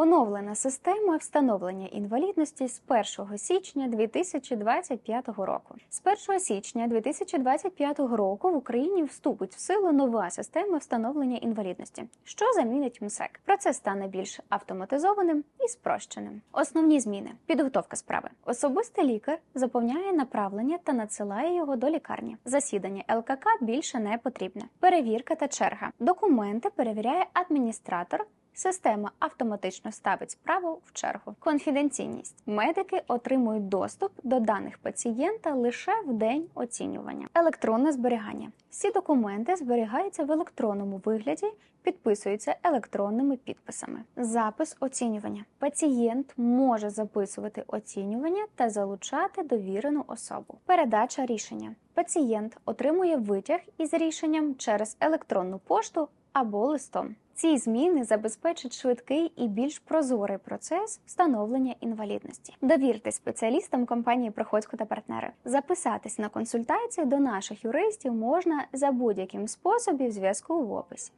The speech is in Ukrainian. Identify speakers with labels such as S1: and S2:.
S1: Оновлена система встановлення інвалідності з 1 січня 2025 року. З 1 січня 2025 року в Україні вступить в силу нова система встановлення інвалідності, що замінить МСЕК. Процес стане більш автоматизованим і спрощеним. Основні зміни: підготовка справи. Особистий лікар заповняє направлення та надсилає його до лікарні. Засідання ЛКК більше не потрібне. Перевірка та черга. Документи перевіряє адміністратор. Система автоматично ставить справу в чергу. Конфіденційність. Медики отримують доступ до даних пацієнта лише в день оцінювання. Електронне зберігання. Всі документи зберігаються в електронному вигляді, підписуються електронними підписами. Запис оцінювання. Пацієнт може записувати оцінювання та залучати довірену особу. Передача рішення. Пацієнт отримує витяг із рішенням через електронну пошту або листом. Ці зміни забезпечать швидкий і більш прозорий процес встановлення інвалідності. Довірте спеціалістам компанії Приходько та партнери. Записатись на консультацію до наших юристів можна за будь-яким способом зв'язку в описі.